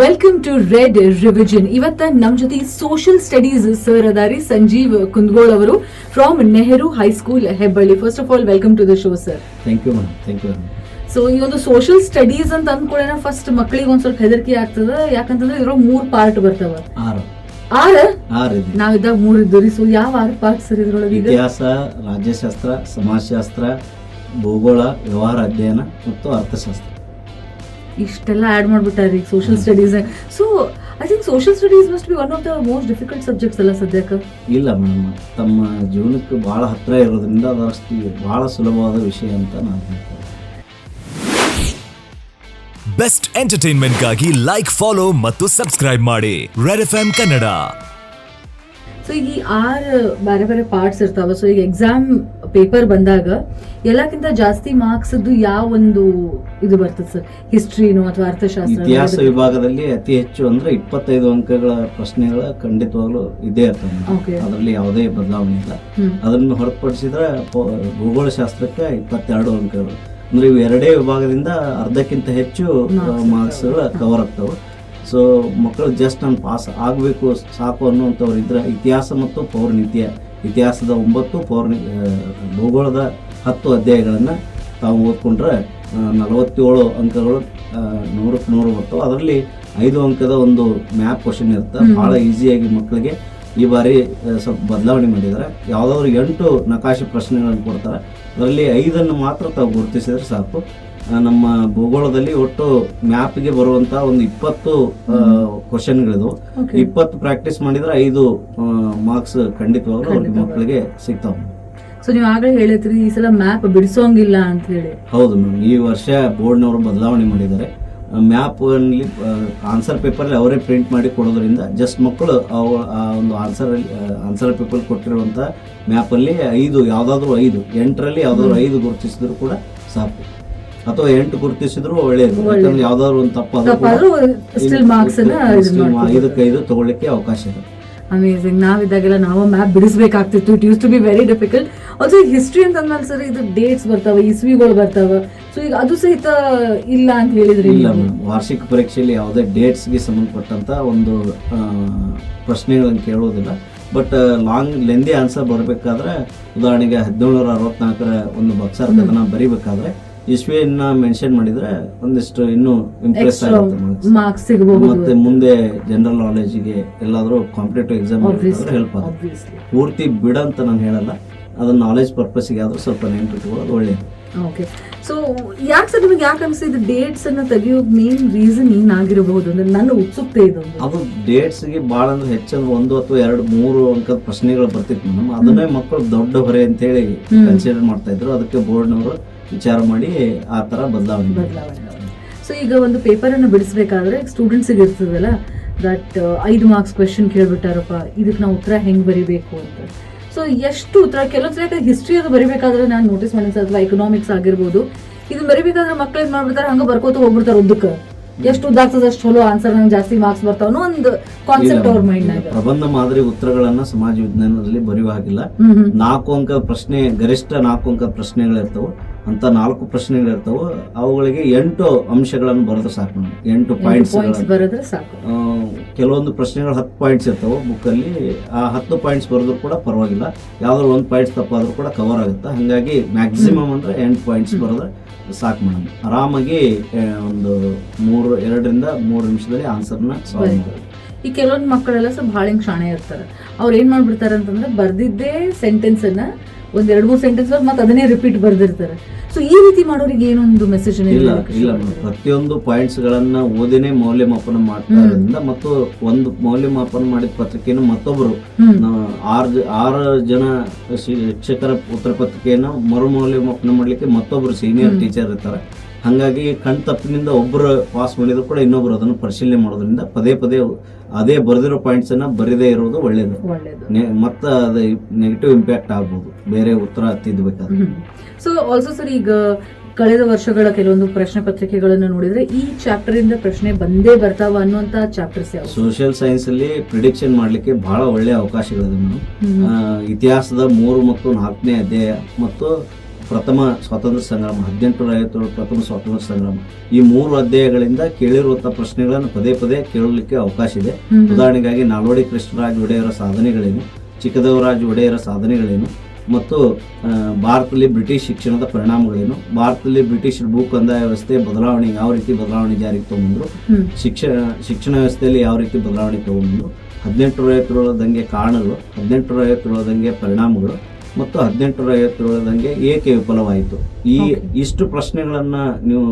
Welcome to red revision ಇವತ್ತ ನಮ್ ಜೊತೆ ಸೋಷಿಯಲ್ ಸ್ಟಡೀಸ್ ಸರ್ ಅದಾರಿ ಸಂಜೀವ್ ಕುಂದಗೋಳ್ ಅವರು from Nehru high school Hebballi first of all welcome to the show sir thank you thank you so ಈ ಒಂದು social studies ಅಂತ ಅಂದ್ಕೊಳ್ಳೋಣ first ಮಕ್ಕಳಿಗೆ ಒಂದ್ ಸ್ವಲ್ಪ ಹೆದರಿಕೆ ಆಗ್ತದ. ಯಾಕಂತಂದ್ರೆ ಇದ್ರೊಳಗ ಮೂರ್ ಪಾರ್ಟ್ ಬರ್ತಾವ. ಆರು. ನಾವಿದ್ದಾಗ ಮೂರ್ ಇದ್ದೀವಿ ಸೊ ಯಾವ ಆರ್ ಪಾರ್ಟ್ ಸರ್ ಇದ್ರೊಳಗೆ ಇತಿಹಾಸ ರಾಜ್ಯಶಾಸ್ತ್ರ ಸಮಾಜಶಾಸ್ತ್ರ ಭೂಗೋಳ ವ್ಯವಹಾರ ಅಧ್ಯಯನ ಮತ್ತು ಅರ್ಥಶಾಸ್ತ್ರ. ಇಷ್ಟೆಲ್ಲ ಆ್ಯಡ್ ಮಾಡಿಬಿಟ್ಟಾರೆ ಈಗ social studies so I think social studies must be one of the most difficult subjects ಅಲ್ಲ ಸದ್ಯಕ್ಕೆ? ಇಲ್ಲ ಮೇಡಮ್ ತಮ್ಮ ಜೀವನಕ್ಕೆ ಭಾಳ ಹತ್ತಿರ ಇರೋದ್ರಿಂದ ಅದರಷ್ಟು ಭಾಳ ಸುಲಭವಾದ ವಿಷಯ ಅಂತ ನಾನು ಹೇಳ್ತೇನೆ. ಬೆಸ್ಟ್ ಎಂಟರ್ಟೈನ್ಮೆಂಟ್ಗಾಗಿ ಲೈಕ್ ಫಾಲೋ ಮತ್ತು ಸಬ್ಸ್ಕ್ರೈಬ್ ಮಾಡಿ ರೆಡ್ ಎಫ್ ಕನ್ನಡ ಸೊ ಈಗ ಈ ಆರು ಬೇರೆ ಬೇರೆ ಪಾರ್ಟ್ಸ್ ಇರ್ತಾವ ಸೊ ಈಗ ಎಕ್ಸಾಮ್ ಪೇಪರ್ ಬಂದಾಗ ಎಲ್ಲಕ್ಕಿಂತ ಜಾಸ್ತಿ ಮಾರ್ಕ್ಸ್ ಯಾವ ಒಂದು ಇದು ಬರ್ತದೆ ಸರ್ ಹಿಸ್ಟ್ರಿನೋ ಅಥವಾ ಅರ್ಥಶಾಸ್ತ್ರ ಇತಿಹಾಸ ವಿಭಾಗದಲ್ಲಿ ಅತಿ ಹೆಚ್ಚು ಅಂದ್ರೆ ಇಪ್ಪತ್ತೈದು ಅಂಕಗಳ ಪ್ರಶ್ನೆಗಳ ಖಂಡಿತವಾಗ್ಲೂ ಇದೇ ಇರ್ತದೆ. ಅದರಲ್ಲಿ ಯಾವುದೇ ಬದಲಾವಣೆ ಇಲ್ಲ. ಅದನ್ನ ಹೊರತುಪಡಿಸಿದ್ರೆ ಭೂಗೋಳ ಭೂಗೋಳಶಾಸ್ತ್ರಕ್ಕೆ ಇಪ್ಪತ್ತೆರಡು ಅಂಕಗಳು. ಅಂದ್ರೆ ಇವು ಎರಡೇ ವಿಭಾಗದಿಂದ ಅರ್ಧಕ್ಕಿಂತ ಹೆಚ್ಚು ಮಾರ್ಕ್ಸ್ ಮಾರ್ಕ್ಸ್ಗಳು ಕವರ್ ಆಗ್ತವೆ. ಸೊ ಮಕ್ಕಳು ಜಸ್ಟ್ ನಾನು ಪಾಸ್ ಆಗಬೇಕು ಸಾಕು ಅನ್ನುವಂಥವ್ರು ಇದ್ರೆ ಇತಿಹಾಸ ಮತ್ತು ಪೌರನೀತಿಯ. ಇತಿಹಾಸದ ಒಂಬತ್ತು ಪೌರ್ಣಿ ಭೂಗೋಳದ ಹತ್ತು ಅಧ್ಯಾಯಗಳನ್ನು ತಾವು ಓದ್ಕೊಂಡ್ರೆ ನಲವತ್ತೇಳು ಅಂಕಗಳು ನೂರಕ್ಕೆ ನೂರು ಬರ್ತವೆ. ಅದರಲ್ಲಿ ಐದು ಅಂಕದ ಒಂದು ಮ್ಯಾಪ್ ಕ್ವಶನ್ ಇರುತ್ತೆ. ಭಾಳ ಈಸಿಯಾಗಿ ಮಕ್ಕಳಿಗೆ ಈ ಬಾರಿ ಸ್ವಲ್ಪ ಬದಲಾವಣೆ ಮಾಡಿದ್ದಾರೆ. ಯಾವುದಾದ್ರು ಎಂಟು ನಕಾಶೆ ಪ್ರಶ್ನೆಗಳನ್ನು ಕೊಡ್ತಾರೆ. ಅದರಲ್ಲಿ ಐದನ್ನು ಮಾತ್ರ ತಾವು ಗುರುತಿಸಿದರೆ ಸಾಕು. ನಮ್ಮ ಭೂಗೋಳದಲ್ಲಿ ಒಟ್ಟು ಮ್ಯಾಪ್ಗೆ ಬರುವಂತ ಒಂದು ಇಪ್ಪತ್ತು ಕ್ವಶನ್ಗಳಿದ್ವು. ಇಪ್ಪತ್ತು ಪ್ರಾಕ್ಟೀಸ್ ಮಾಡಿದ್ರೆ ಐದು ಮಾರ್ಕ್ಸ್ ಖಂಡಿತವಾಗ್ಲೂ ಮಕ್ಕಳಿಗೆ ಸಿಗ್ತಾವ. ಸೊ ನೀವು ಆಗಲೇ ಹೇಳಿದ್ರಿ ಈ ಸಲ ಮ್ಯಾಪ್ ಬಿಡಿಸೋಂಗಿಲ್ಲ ಅಂತ ಹೇಳಿ. ಹೌದು ಮೇಡಮ್ ಈ ವರ್ಷ ಬೋರ್ಡ್ನವರು ಬದಲಾವಣೆ ಮಾಡಿದ್ದಾರೆ. ಮ್ಯಾಪ್ ಅಲ್ಲಿ ಆನ್ಸರ್ ಪೇಪರ್ ಅವರೇ ಪ್ರಿಂಟ್ ಮಾಡಿ ಕೊಡೋದ್ರಿಂದ ಜಸ್ಟ್ ಮಕ್ಕಳು ಅವ ಆ ಒಂದು ಆನ್ಸರ್ ಆನ್ಸರ್ ಪೇಪರ್ ಕೊಟ್ಟಿರುವಂತ ಮ್ಯಾಪ್ ಅಲ್ಲಿ ಐದು ಯಾವ್ದಾದ್ರು ಐದು ಎಂಟರಲ್ಲಿ ಯಾವ್ದಾದ್ರು ಐದು ಗುರುತಿಸಿದ್ರು ಕೂಡ ಸಾಕು. ಅಥವಾ ಎಂಟು ಗುರುತಿಸಿದ್ರು ಒಳ್ಳೆಯದು. ಯಾಕಂದ್ರೆ ಯಾವ್ದಾದ್ರು ಒಂದು ತಪ್ಪಾದ್ರೂ ಐದು ಕೂಡ still marks ಅನ್ನ ಇದನ್ನ still ಮಾ- ಮಾಡ್ಕೊಬೋದು. ಐದಕ್ಕೈದು ತಗೊಳ್ಳಿಕ್ಕೆ ಅವಕಾಶ ಇದೆ ಅಮೇಝಿಂಗ್ ನಾವಿದ್ದಾಗೆಲ್ಲ ನಾವು map ಬಿಡಿಸ್ಬೇಕಾಗ್ತಿತ್ತು. It use to be very difficult also ಈಗ ಹಿಸ್ಟ್ರಿ ಅಂತ ಅಂದ್ಮೇಲೆ ಸರ್ ಇದು ಡೇಟ್ಸ್ ಬರ್ತಾವ ಇಸ್ವಿಗಳು ಬರ್ತಾವ. ಸೊ ಈಗ ಅದು ಸಹಿತ ಇಲ್ಲ ಅಂತ ಹೇಳಿದ್ರೆ ಇಲ್ಲ. ವಾರ್ಷಿಕ ಪರೀಕ್ಷೆಯಲ್ಲಿ ಯಾವುದೇ ಡೇಟ್ಸ್ಗೆ ಸಂಬಂಧಪಟ್ಟಂತ ಒಂದು ಪ್ರಶ್ನೆಗಳನ್ನು ಕೇಳುವುದಿಲ್ಲ. ಬಟ್ ಲಾಂಗ್ ಲೆಂದಿ ಆನ್ಸರ್ ಬರಬೇಕಾದ್ರೆ ಉದಾಹರಣೆಗೆ ಹದಿನೇಳುನೂರ ಅರವತ್ನಾಲ್ಕರ ಒಂದು ಬಕ್ಸರ್ ಕದನ ಬರಿಬೇಕಾದ್ರೆ ಇಸ್ವಿಯನ್ನ ಮೆನ್ಷನ್ ಮಾಡಿದ್ರೆ ಒಂದಿಷ್ಟು ಇನ್ನೂ ಇಂಪ್ರೆಸ್ ಆಗುತ್ತೆ marks. ಸಿಗಬಹುದು. ಮತ್ತೆ ಮುಂದೆ ಜನರಲ್ ನಾಲೆಜ್ಗೆ ಎಲ್ಲಾದರೂ ಕಾಂಪಿಟೇಟಿವ್ ಎಕ್ಸಾಮ್ ಹೆಲ್ಪ್ ಆಗುತ್ತೆ. ಪೂರ್ತಿ ಬಿಡ ಅಂತ ನಾನು ಹೇಳಲ್ಲ. ಅದನ್ನ ನಾಲೆಜ್ ಪರ್ಪಸ್ಗೆ ಆದ್ರೂ ಸ್ವಲ್ಪ ನೆನ್ಪಿಟ್ಕೊಳ್ಳೋದು ಒಳ್ಳೆಯದು ಓಕೆ ಸೊ ಯಾಕೆ ಸರ್ ನಿಮಗೆ ಯಾಕೆ ಇದು ಡೇಟ್ಸ್ ಅನ್ನ ತೆಗಿಯೋದು ಮೇನ್ ರೀಸನ್ ಏನಾಗಿರಬಹುದು ಅಂದ್ರೆ ನನ್ನ ಉತ್ಸುಕತೆ ಇದೊಂದು ಅದು ಡೇಟ್ಸ್ಗೆ ಭಾಳ ಅಂದ್ರೆ ಹೆಚ್ಚಂದ್ರೆ ಒಂದು ಅಥವಾ ಎರಡು ಮೂರು ಅಂಕದ ಪ್ರಶ್ನೆಗಳು ಬರ್ತಿತ್ತು ಮೇಡಮ್. ಅದನ್ನೇ ಮಕ್ಕಳು ದೊಡ್ಡ ಹೊರೆ ಅಂತೇಳಿ ಕನ್ಸಿಡರ್ ಮಾಡ್ತಾ ಇದ್ರು. ಅದಕ್ಕೆ ಬೋರ್ಡ್ನವರು ವಿಚಾರ ಮಾಡಿ ಆ ಥರ ಬದಲಾವಣೆ ಬದಲಾವಣೆ ಸೊ ಈಗ ಒಂದು ಪೇಪರ್ ಅನ್ನು ಬಿಡಿಸ್ಬೇಕಾದ್ರೆ ಸ್ಟೂಡೆಂಟ್ಸಿಗೆ ಇರ್ತದಲ್ಲ ದಟ್ ಐದು ಮಾರ್ಕ್ಸ್ ಕ್ವೆಶನ್ ಕೇಳ್ಬಿಟ್ಟಾರಪ್ಪ ಇದಕ್ಕೆ ನಾವು ಉತ್ತರ ಹೆಂಗ್ ಬರಿಬೇಕು ಅಂತ. ಸೊ ಎಷ್ಟು ಉತ್ತರ ಕೆಲವೊಂದ್ಸಲ ಹಿಸ್ಟ್ರಿ ಅದು ಬರಿಬೇಕಾದ್ರೆ ನಾನು ನೋಟಿಸ್ ಮಾಡಿದ ಅಥವಾ ಎಕನಾಮಿಕ್ಸ್ ಆಗಿರ್ಬೋದು ಇದನ್ನ ಬರಿಬೇಕಾದ್ರೆ ಮಕ್ಳು ಏನ್ ಮಾಡ್ಬಿಡ್ತಾರೆ ಹಂಗ ಬರ್ಕೋತ ಹೋಗ್ಬಿಡ್ತಾರೆ ಉದ್ದಕ್ಕೆ. ಎಷ್ಟು ಉದ್ದಾಗ್ತದೆ ಅಷ್ಟು ಚಲೋ ಆನ್ಸರ್ ನಂಗೆ ಜಾಸ್ತಿ ಮಾರ್ಕ್ಸ್ ಬರ್ತಾವ ಅನ್ನೋ ಒಂದು ಕಾನ್ಸೆಪ್ಟ್ ಅವ್ರ ಮೈಂಡ್ ನಾಗ. ಪ್ರಬಂಧ ಮಾದರಿ ಉತ್ತರಗಳನ್ನ ಸಮಾಜ ವಿಜ್ಞಾನದಲ್ಲಿ ಬರೆಯುವ ಹಾಗಿಲ್ಲ. ನಾಲ್ಕು ಅಂಕ ಪ್ರಶ್ನೆ ಗರಿಷ್ಠ ನಾಲ್ಕು ಅಂಕ ಪ್ರಶ್ನೆಗಳಿರ್ತಾವೆ. ಅಂತ ನಾಲ್ಕು ಪ್ರಶ್ನೆಗಳಿರ್ತಾವೆ. ಅವುಗಳಿಗೆ ಎಂಟು ಅಂಶಗಳನ್ನು ಬರೆದ್ರೆ ಸಾಕು ನಮ್ಗೆ. ಎಂಟು ಪಾಯಿಂಟ್ಸ್ ಬರೆದ್ರೆ ಸಾಕು. ಕೆಲವೊಂದು ಪ್ರಶ್ನೆಗಳು ಹತ್ತು ಪಾಯಿಂಟ್ಸ್ ಇರ್ತಾವೆ. ಬುಕ್ಕಲ್ಲಿ ಆ ಹತ್ತು ಪಾಯಿಂಟ್ಸ್ ಬರೆದ್ರು ಕೂಡ ಪರವಾಗಿಲ್ಲ. ಯಾವ್ದಾದ್ರು ಒಂದು ಪಾಯಿಂಟ್ಸ್ ತಪ್ಪಾದರೂ ಕೂಡ ಕವರ್ ಆಗುತ್ತೆ. ಹಾಗಾಗಿ ಮ್ಯಾಕ್ಸಿಮಮ್ ಅಂದ್ರೆ ಎಂಟು ಪಾಯಿಂಟ್ಸ್ ಬರೆದ್ರೆ ಸಾಕು ಮೇಡಮ್. ಆರಾಮಾಗಿ ಒಂದು ಮೂರು ಎರಡರಿಂದ ಮೂರು ನಿಮಿಷದಲ್ಲಿ ಆನ್ಸರ್ನ ಸಾಲ್ವ್ ಈ ಕೆಲವೊಂದು ಮಕ್ಕಳೆಲ್ಲ ಸ್ವಲ್ಪ ಭಾಳ ಹಿಂಗ್ ಶಾಣೆ ಇರ್ತಾರೆ. ಅವ್ರು ಏನು ಮಾಡ್ಬಿಡ್ತಾರೆ ಅಂತಂದ್ರೆ ಬರ್ದಿದ್ದೇ ಸೆಂಟೆನ್ಸ್ ಅನ್ನ ಒಂದ್ ಎರಡ್ ಮೂರ್ ಸೆಂಟೆನ್ಸ್ ಮತ್ತೆ ಅದನ್ನೇ ರಿಪೀಟ್ ಬರ್ದಿರ್ತಾರೆ. ಸೊ ಈ ರೀತಿ ಮಾಡೋರಿಗೆ ಏನೊಂದು ಮೆಸೇಜ್ ಇಲ್ಲ ಇಲ್ಲ ಪ್ರತಿಯೊಂದು ಪಾಯಿಂಟ್ಸ್ ಗಳನ್ನ ಓದಿನೇ ಮೌಲ್ಯಮಾಪನ ಮಾಡ್ತಾ ಇರೋದ್ರಿಂದ ಮತ್ತು ಒಂದು ಮೌಲ್ಯಮಾಪನ ಮಾಡಿದ ಪತ್ರಿಕೆಯನ್ನು ಮತ್ತೊಬ್ರು ಆರು ಆರು ಜನ ಶಿಕ್ಷಕರ ಉತ್ತರ ಪತ್ರಿಕೆಯನ್ನು ಮರು ಮೌಲ್ಯಮಾಪನ ಮಾಡ್ಲಿಕ್ಕೆ ಮತ್ತೊಬ್ರು ಸೀನಿಯರ್ ಟೀಚರ್ ಇರ್ತಾರೆ. ಹಾಗಾಗಿ ಕಣ್ ತಪ್ಪಿನಿಂದ ಒಬ್ಬರು ಪಾಸ್ ಮಾಡಿದ್ರು ಕೂಡ ಇನ್ನೊಬ್ರು ಅದನ್ನು ಪರಿಶೀಲನೆ ಮಾಡೋದ್ರಿಂದ ಪದೇ ಪದೇ ಅದೇ ಬರೆದಿರೋ ಪಾಯಿಂಟ್ಸ್ ಅನ್ನ ಬರೀದೇ ಇರೋದು ಒಳ್ಳೇದು. ಮತ್ತೆ ಅದು ನೆಗೆಟಿವ್ ಇಂಪ್ಯಾಕ್ಟ್ ಆಗ್ಬೋದು. ಬೇರೆ ಉತ್ತರ ತಿದ್ದಬೇಕಾದ್ರೆ ಸೊ ಆಲ್ಸೋ ಸರ್ ಈಗ ಕಳೆದ ವರ್ಷಗಳ ಕೆಲವೊಂದು ಪ್ರಶ್ನೆ ಪತ್ರಿಕೆಗಳನ್ನು ನೋಡಿದ್ರೆ ಈ ಚಾಪ್ಟರ್ ಇಂದ ಪ್ರಶ್ನೆ ಬಂದೇ ಬರ್ತಾವ ಅನ್ನುವಂತ ಚಾಪ್ಟರ್ಸ್ ಯಾವ ಸೋಷಿಯಲ್ ಸೈನ್ಸ್ ಅಲ್ಲಿ ಪ್ರಿಡಿಕ್ಷನ್ ಮಾಡ್ಲಿಕ್ಕೆ ಬಹಳ ಒಳ್ಳೆ ಅವಕಾಶಗಳಿದೆ ಮೇಡಮ್ ಇತಿಹಾಸದ ಮೂರು ಮತ್ತು ನಾಲ್ಕನೇ ಅಧ್ಯಾಯ ಮತ್ತು ಪ್ರಥಮ ಸ್ವಾತಂತ್ರ್ಯ ಸಂಗ್ರಾಮ ಹದಿನೆಂಟು ಐವತ್ತೇಳು ಪ್ರಥಮ ಸ್ವಾತಂತ್ರ್ಯ ಸಂಗ್ರಾಮ ಈ ಮೂರು ಅಧ್ಯಾಯಗಳಿಂದ ಕೇಳಿರುವಂತಹ ಪ್ರಶ್ನೆಗಳನ್ನು ಪದೇ ಪದೇ ಕೇಳಲಿಕ್ಕೆ ಅವಕಾಶ ಇದೆ. ಉದಾಹರಣೆಗಾಗಿ ನಾಲ್ವಡಿ ಕೃಷ್ಣರಾಜ್ ಒಡೆಯರ ಸಾಧನೆಗಳೇನು ಚಿಕ್ಕದೇವರಾಜ ಒಡೆಯರ ಸಾಧನೆಗಳೇನು ಮತ್ತು ಭಾರತದಲ್ಲಿ ಬ್ರಿಟಿಷ್ ಶಿಕ್ಷಣದ ಪರಿಣಾಮಗಳೇನು ಭಾರತದಲ್ಲಿ ಬ್ರಿಟಿಷ್ ಭೂ ಕಂದಾಯ ವ್ಯವಸ್ಥೆ ಬದಲಾವಣೆ ಯಾವ ರೀತಿ ಬದಲಾವಣೆ ಜಾರಿಗೆ ತಗೊಂಡ್ರು ಶಿಕ್ಷಣ ಶಿಕ್ಷಣ ವ್ಯವಸ್ಥೆಯಲ್ಲಿ ಯಾವ ರೀತಿ ಬದಲಾವಣೆ ತಗೊಂಡ್ರು ಹದಿನೆಂಟು ಐವತ್ತೇಳರ ದಂಗೆ ಕಾರಣಗಳು ಹದಿನೆಂಟು ಐವತ್ತೇಳರ ದಂಗೆ ಪರಿಣಾಮಗಳು ಮತ್ತು ಹದಿನೆಂಟು ಐವತ್ತೇಳದಂಗೆ ಏಕೆ ವಿಫಲವಾಯಿತು? ಈ ಇಷ್ಟು ಪ್ರಶ್ನೆಗಳನ್ನು ನೀವು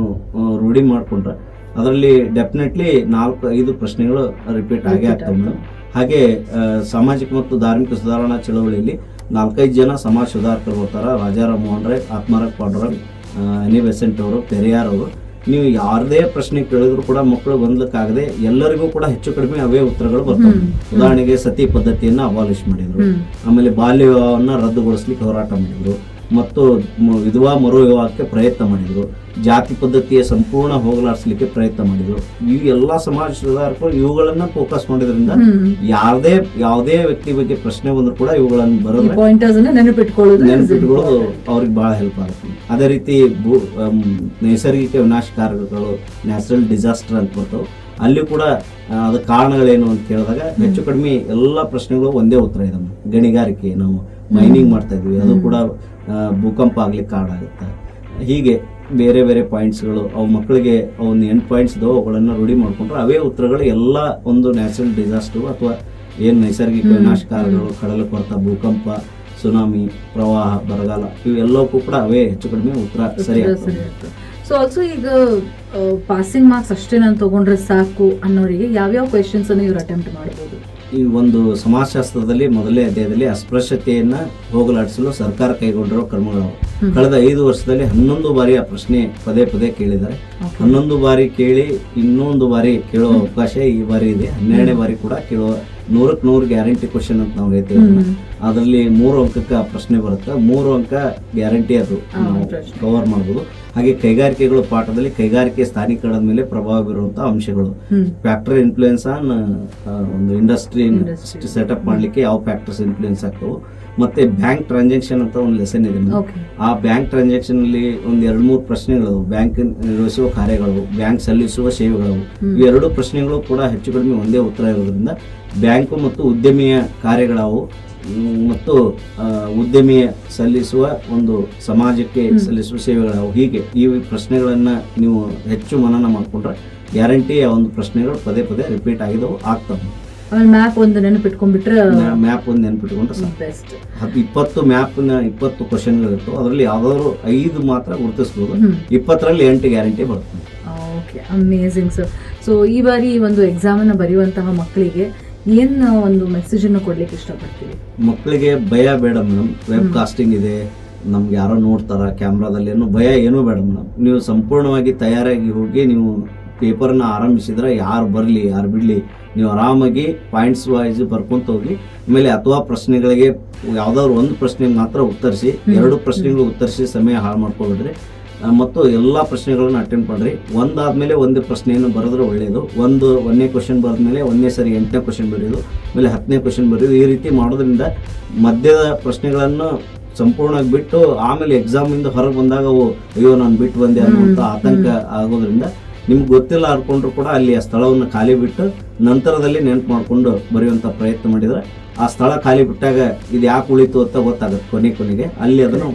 ರೂಢಿ ಮಾಡಿಕೊಂಡ್ರೆ ಅದರಲ್ಲಿ ಡೆಫಿನೆಟ್ಲಿ ನಾಲ್ಕು ಐದು ಪ್ರಶ್ನೆಗಳು ರಿಪೀಟ್ ಆಗೇ ಆಗ್ತವೆ ಮೇಡಮ್. ಹಾಗೆ ಸಾಮಾಜಿಕ ಮತ್ತು ಧಾರ್ಮಿಕ ಸುಧಾರಣಾ ಚಳವಳಿಯಲ್ಲಿ ನಾಲ್ಕೈದು ಜನ ಸಮಾಜ ಸುಧಾರಕರು ಬರ್ತಾರೆ ರಾಜಾರಾಮ್ ಮೋಹನ್ ರೈ ಆತ್ಮಾರಾಮ್ ಪಾಂಡುರಂಗ್ ಅನಿ ಬೆಸೆಂಟ್ ಅವರು ಪೆರಿಯಾರ್ ಅವರು. ನೀವು ಯಾರದೇ ಪ್ರಶ್ನೆ ಕೇಳಿದ್ರು ಕೂಡ ಮಕ್ಕಳು ಗೊಂದಲಕ್ಕಾಗದೆ ಎಲ್ಲರಿಗೂ ಕೂಡ ಹೆಚ್ಚು ಕಡಿಮೆ ಅವೇ ಉತ್ತರಗಳು ಬರ್ತವೆ. ಉದಾಹರಣೆಗೆ ಸತಿ ಪದ್ಧತಿಯನ್ನ ಅಬಾಲಿಷ್ ಮಾಡಿದ್ರು. ಆಮೇಲೆ ಬಾಲ್ಯವನ್ನ ರದ್ದುಗೊಳಿಸ್ಲಿಕ್ಕೆ ಹೋರಾಟ ಮಾಡಿದ್ರು. ಮತ್ತು ವಿಧವಾ ಮರು ವಿವಾಹಕ್ಕೆ ಪ್ರಯತ್ನ ಮಾಡಿದ್ರು. ಜಾತಿ ಪದ್ಧತಿಯ ಸಂಪೂರ್ಣ ಹೋಗಲಾಡಿಸಲಿಕ್ಕೆ ಪ್ರಯತ್ನ ಮಾಡಿದ್ರು. ಈ ಎಲ್ಲ ಸಮಾಜ ಸುಧಾರಕರು ಇವುಗಳನ್ನ ಫೋಕಸ್ ಮಾಡಿದ್ರಿಂದ ಯಾವುದೇ ಯಾರದೇ ಯಾವುದೇ ವ್ಯಕ್ತಿ ಬಗ್ಗೆ ಪ್ರಶ್ನೆ ಬಂದರೂ ಕೂಡ ಇವುಗಳನ್ನು ಬರೋದು ನೆನಪಿಟ್ಕೊಳ್ಳೋದು ನೆನಪಿಟ್ಕೊಳ್ಳೋದು ಅವ್ರಿಗೆ ಬಹಳ ಹೆಲ್ಪ್ ಆಗುತ್ತೆ. ಅದೇ ರೀತಿ ಭೂ ನೈಸರ್ಗಿಕ ವಿನಾಶಕಾರಕಗಳು ನ್ಯಾಚುರಲ್ ಡಿಸಾಸ್ಟರ್ ಅಂತ ಬರ್ತಾವೆ. ಅಲ್ಲಿ ಕೂಡ ಅದ ಅದಕ್ಕೆ ಕಾರಣಗಳೇನು ಅಂತ ಕೇಳಿದಾಗ ಹೆಚ್ಚು ಕಡಿಮೆ ಎಲ್ಲ ಪ್ರಶ್ನೆಗಳು ಒಂದೇ ಉತ್ತರ ಇದೆ ಗಣಿಗಾರಿಕೆ ನಾವು ಮೈನಿಂಗ್ ಮಾಡ್ತಾ ಇದ್ವಿ. ಅದು ಕೂಡ ಭೂಕಂಪ ಆಗ್ಲಿಕ್ಕೆ ಕಾರಣ ಆಗುತ್ತೆ. ಹೀಗೆ ಬೇರೆ ಬೇರೆ ಪಾಯಿಂಟ್ಸ್ಗಳು ಅವು ಮಕ್ಕಳಿಗೆ ಅವನ್ನ ಎಂಟು ಪಾಯಿಂಟ್ಸ್ ಇದಾವೆ ಅವುಗಳನ್ನು ರೂಢಿ ಮಾಡ್ಕೊಂಡ್ರೆ ಅವೇ ಉತ್ತರಗಳು ಎಲ್ಲ ಒಂದು ನ್ಯಾಚುರಲ್ ಡಿಸಾಸ್ಟರ್ ಅಥವಾ ಏನು ನೈಸರ್ಗಿಕ ನಾಶಕಾರಗಳು ಕಡಲ ಕೊರೆತ ಭೂಕಂಪ ಸುನಾಮಿ ಪ್ರವಾಹ ಬರಗಾಲ ಇವೆಲ್ಲವೂ ಕೂಡ ಅವೇ ಹೆಚ್ಚು ಕಡಿಮೆ ಉತ್ತರ ಸರಿ ಸೊ ಆಲ್ಸೋ ಈಗ ಪಾಸಿಂಗ್ ಮಾರ್ಕ್ಸ್ ಅಷ್ಟೇ ನಾನು ತಗೊಂಡ್ರೆ ಸಾಕು ಅನ್ನೋರಿಗೆ ಯಾವ್ಯಾವ ಕ್ವೆಶನ್ಸ್ ಅನ್ನು ಇವ್ರು ಅಟೆಂಪ್ಟ್ ಮಾಡಬಹುದು ಈ ಒಂದು ಸಮಾಜಶಾಸ್ತ್ರದಲ್ಲಿ ಮೊದಲನೇ ಅಧ್ಯಾಯದಲ್ಲಿ ಅಸ್ಪೃಶ್ಯತೆಯನ್ನ ಹೋಗಲಾಡಿಸಲು ಸರ್ಕಾರ ಕೈಗೊಂಡಿರುವ ಕ್ರಮಗಳು. ಕಳೆದ ಐದು ವರ್ಷದಲ್ಲಿ ಹನ್ನೊಂದು ಬಾರಿ ಆ ಪ್ರಶ್ನೆ ಪದೇ ಪದೇ ಕೇಳಿದ್ದಾರೆ. ಹನ್ನೊಂದು ಬಾರಿ ಕೇಳಿ ಇನ್ನೊಂದು ಬಾರಿ ಕೇಳೋ ಅವಕಾಶ ಈ ಬಾರಿ ಇದೆ. ಹನ್ನೆರಡನೇ ಬಾರಿ ಕೂಡ ಕೇಳುವ ನೂರಕ್ಕೆ ನೂರು ಗ್ಯಾರಂಟಿ ಕ್ವಶನ್ ಅಂತ ನಾವು ಹೇಳ್ತೀವಿ. ಅದರಲ್ಲಿ ಮೂರು ಅಂಕಕ್ಕೆ ಪ್ರಶ್ನೆ ಬರುತ್ತೆ? ಮೂರು ಅಂಕ ಗ್ಯಾರಂಟಿ ಅದು ನಾವು ಕವರ್ ಮಾಡ್ಬೋದು. ಹಾಗೆ ಕೈಗಾರಿಕೆಗಳು ಪಾಠದಲ್ಲಿ ಕೈಗಾರಿಕೆ ಸ್ಥಾನೀಕರಣದ ಮೇಲೆ ಪ್ರಭಾವ ಬೀರುವಂತಹ ಅಂಶಗಳು. ಫ್ಯಾಕ್ಟರ್ ಇನ್ಫ್ಲೂಯೆನ್ಸ್ ಆನ್ ಒಂದು ಇಂಡಸ್ಟ್ರಿ ಸೆಟ್ ಸೆಟಪ್ ಮಾಡ್ಲಿಕ್ಕೆ ಯಾವ ಫ್ಯಾಕ್ಟರ್ಸ್ ಇನ್ಫ್ಲೂಯೆನ್ಸ್ ಆಗ್ತವೆ ಮತ್ತೆ ಬ್ಯಾಂಕ್ ಟ್ರಾನ್ಸಾಕ್ಷನ್ ಅಂತ ಒಂದು ಲೆಸನ್ ಇದೆ ಆ ಬ್ಯಾಂಕ್ ಟ್ರಾನ್ಸಾಕ್ಷನ್ ಅಲ್ಲಿ ಒಂದ್ ಎರಡು ಮೂರು ಪ್ರಶ್ನೆಗಳು ಬ್ಯಾಂಕ್ ನಿರ್ವಹಿಸುವ ಕಾರ್ಯಗಳು ಬ್ಯಾಂಕ್ ಸಲ್ಲಿಸುವ ಸೇವೆಗಳು. ಈ ಎರಡು ಪ್ರಶ್ನೆಗಳು ಕೂಡ ಹೆಚ್ಚು ಕಡಿಮೆ ಒಂದೇ ಉತ್ತರ ಇರೋದ್ರಿಂದ ಬ್ಯಾಂಕು ಮತ್ತು ಉದ್ಯಮಿಯ ಕಾರ್ಯಗಳವು ಮತ್ತು ಉದ್ಯಮಿಯ ಸಲ್ಲಿಸುವ ಒಂದು ಸಮಾಜಕ್ಕೆ ಸಲ್ಲಿಸುವ ಸೇವೆಗಳು ಹೀಗೆ ಈ ಪ್ರಶ್ನೆಗಳನ್ನ ನೀವು ಹೆಚ್ಚು ಮನನ ಮಾಡಿಕೊಂಡ್ರೆ ಗ್ಯಾರಂಟಿ ಆ ಒಂದು ಪ್ರಶ್ನೆಗಳು ಪದೇ ಪದೇ ರಿಪೀಟ್ ಆಗಿದವು ಆಗ್ತವೆ. ಆಮೇಲೆ ಮ್ಯಾಪ್ ಒಂದು ನೆನಪಿಟ್ಕೊಂಡ್ಬಿಟ್ರೆ ಮ್ಯಾಪ್ ಒಂದು ನೆನಪಿಟ್ಕೊಂಡ್ರೆ ಸಾಕು. ಹತ್ತು ಇಪ್ಪತ್ತು ಮ್ಯಾಪ್ನ ಇಪ್ಪತ್ತು ಕ್ವಶನ್ಗಳು ಇರ್ತವೆ. ಅದರಲ್ಲಿ ಯಾವ್ದಾದ್ರು ಐದು ಮಾತ್ರ ಗುರುತಿಸ್ಬೋದು. ಇಪ್ಪತ್ತರಲ್ಲಿ ಎಂಟು ಗ್ಯಾರಂಟಿ ಬರ್ತದೆ. ಓಕೆ ಅಮೇಝಿಂಗ್ ಸರ್ ಸೊ ಈ ಬಾರಿ ಒಂದು ಎಕ್ಸಾಮನ್ನು ಬರೆಯುವಂತಹ ಮಕ್ಕಳಿಗೆ ಏನು ಒಂದು ಮೆಸೇಜನ್ನು ಕೊಡ್ಲಿಕ್ಕೆ ಇಷ್ಟಪಡ್ತೀವಿ ಮಕ್ಕಳಿಗೆ ಭಯ ಬೇಡ ಮೇಡಮ್ ವೆಬ್ ಕಾಸ್ಟಿಂಗ್ ಇದೆ. ನಮ್ಗೆ ಯಾರೋ ನೋಡ್ತಾರ ಕ್ಯಾಮ್ರಾದಲ್ಲಿ ಏನು ಭಯ ಏನೂ ಬೇಡ ಮೇಡಮ್ ನೀವು ಸಂಪೂರ್ಣವಾಗಿ ತಯಾರಾಗಿ ಹೋಗಿ ನೀವು ಪೇಪರ್ನ ಆರಂಭಿಸಿದ್ರೆ ಯಾರು ಬರಲಿ ಯಾರು ಬಿಡಲಿ ನೀವು ಆರಾಮಾಗಿ ಪಾಯಿಂಟ್ಸ್ ವೈಸ್ ಬರ್ಕೊಂತ ಹೋಗಿ ಆಮೇಲೆ ಅಥವಾ ಪ್ರಶ್ನೆಗಳಿಗೆ ಯಾವ್ದಾದ್ರು ಒಂದು ಪ್ರಶ್ನೆಗೆ ಮಾತ್ರ ಉತ್ತರಿಸಿ ಎರಡು ಪ್ರಶ್ನೆಗಳು ಉತ್ತರಿಸಿ ಸಮಯ ಹಾಳು ಮಾಡ್ಕೊಬೇಡ್ರಿ ಮತ್ತು ಎಲ್ಲ ಪ್ರಶ್ನೆಗಳನ್ನು ಅಟೆಂಡ್ ಮಾಡ್ರಿ. ಒಂದಾದ್ಮೇಲೆ ಒಂದೇ ಪ್ರಶ್ನೆಯನ್ನು ಬರೆದ್ರೆ ಒಳ್ಳೆಯದು ಒಂದು ಒಂದನೇ ಕ್ವಶನ್ ಬರೆದ್ಮೇಲೆ ಒಂದನೇ ಸರಿ ಎಂಟನೇ ಕ್ವಶನ್ ಬರೆಯೋದು. ಆಮೇಲೆ ಹತ್ತನೇ ಕ್ವಶನ್ ಬರೆಯೋದು. ಈ ರೀತಿ ಮಾಡೋದ್ರಿಂದ ಮಧ್ಯದ ಪ್ರಶ್ನೆಗಳನ್ನು ಸಂಪೂರ್ಣವಾಗಿ ಬಿಟ್ಟು ಆಮೇಲೆ ಎಕ್ಸಾಮಿಂದ ಹೊರಗೆ ಬಂದಾಗ ಅವು ಅಯ್ಯೋ ನಾನು ಬಿಟ್ಟು ಬಂದೆ ಅನ್ನುವಂಥ. ಆತಂಕ ಆಗೋದ್ರಿಂದ ನಿಮ್ಗೆ ಗೊತ್ತಿಲ್ಲ ಅನ್ಕೊಂಡ್ರು ಕೂಡ ಅಲ್ಲಿ ಆ ಸ್ಥಳವನ್ನು ಖಾಲಿ ಬಿಟ್ಟು ನಂತರದಲ್ಲಿ ನೆನಪು ಮಾಡಿಕೊಂಡು ಬರೆಯುವಂಥ ಪ್ರಯತ್ನ ಮಾಡಿದರೆ ಆ ಸ್ಥಳ ಖಾಲಿ ಬಿಟ್ಟಾಗ ಇದು ಯಾಕೆ ಉಳಿತು ಅಂತ ಗೊತ್ತಾಗುತ್ತೆ ಕೊನೆ ಕೊನೆಗೆ. ಅಲ್ಲಿ ಅದನ್ನು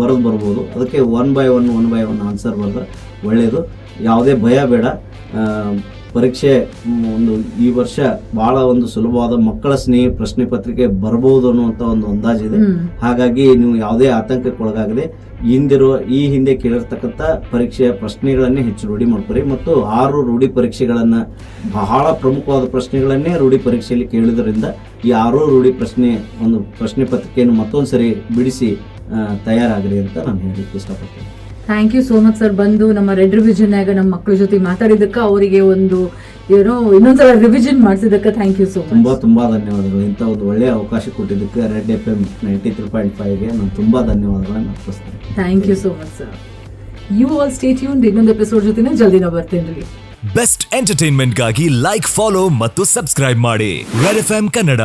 ಬರೆದು ಬರ್ಬೋದು. ಅದಕ್ಕೆ one by one one by one answer ಬರೆದ್ರೆ ಒಳ್ಳೆಯದು ಯಾವುದೇ ಭಯ ಬೇಡ. ಪರೀಕ್ಷೆ ಒಂದು ಈ ವರ್ಷ ಬಹಳ ಒಂದು ಸುಲಭವಾದ ಮಕ್ಕಳ ಸ್ನೇಹಿ ಪ್ರಶ್ನೆ ಪತ್ರಿಕೆ ಬರಬಹುದು ಅನ್ನುವಂಥ ಒಂದು ಅಂದಾಜಿದೆ ಹಾಗಾಗಿ ನೀವು ಯಾವುದೇ ಆತಂಕಕ್ಕೆ ಒಳಗಾಗದೆ ಹಿಂದಿರುವ ಈ ಹಿಂದೆ ಕೇಳಿರ್ತಕ್ಕಂಥ ಪರೀಕ್ಷೆಯ ಪ್ರಶ್ನೆಗಳನ್ನೇ ಹೆಚ್ಚು ರೂಢಿ ಮಾಡ್ಕೊರಿ ಮತ್ತು ಆರು ರೂಢಿ ಪರೀಕ್ಷೆಗಳನ್ನ ಬಹಳ ಪ್ರಮುಖವಾದ ಪ್ರಶ್ನೆಗಳನ್ನೇ ರೂಢಿ ಪರೀಕ್ಷೆಯಲ್ಲಿ ಕೇಳಿದ್ರಿಂದ ಈ ಆರು ರೂಢಿ ಪ್ರಶ್ನೆ ಒಂದು ಪ್ರಶ್ನೆ ಪತ್ರಿಕೆಯನ್ನು ಮತ್ತೊಂದು ಸರಿ ಬಿಡಿಸಿ ತಯಾರಾಗಲಿ ಅಂತ ನಾನು ಹೇಳಲಿಕ್ಕೆ ಇಷ್ಟಪಡ್ತೀನಿ. Thank you so much sir ಬಂದು ನಮ್ಮ ರೆಡ್ ರಿವಿಜನ್ಯಾಗ ನಮ್ಮ ಮಕ್ಕಳ ಜೊತೆ ಮಾತಾಡಿದ್ದಕ್ಕೆ ಅವರಿಗೆ ಒಂದು ಏನೋ ಇನ್ನೊಂದ್ಸಲ ರಿವಿಷನ್ ಮಾಡಿಸಿದ್ದಕ್ಕೆ ಥ್ಯಾಂಕ್ ಯು ಸೋ ತುಂಬಾ ತುಂಬ ತುಂಬಾ ಧನ್ಯವಾದಗಳು. ಇಂಥ ಒಂದು ಒಳ್ಳೆಯ ಅವಕಾಶ ಕೊಟ್ಟಿದ್ದಕ್ಕೆ red F M ninety three point ಫೈವ್ಗೆ ನಾನು ತುಂಬಾ ಧನ್ಯವಾದಗಳನ್ನು ಅರ್ಪಿಸ್ತೇನೆ. Thank you so much sir you all stay tuned ಇನ್ನೊಂದು ಎಪಿಸೋಡ್ ಜೊತೆ ನಾವು ಬರ್ತೇನೆ ರೀ. ಬೆಸ್ಟ್ ಎಂಟರ್ಟೈನ್ಮೆಂಟ್ಗಾಗಿ ಲೈಕ್ ಫಾಲೋ ಮತ್ತು ಸಬ್ಸ್ಕ್ರೈಬ್ ಮಾಡಿ. Red F M Kannada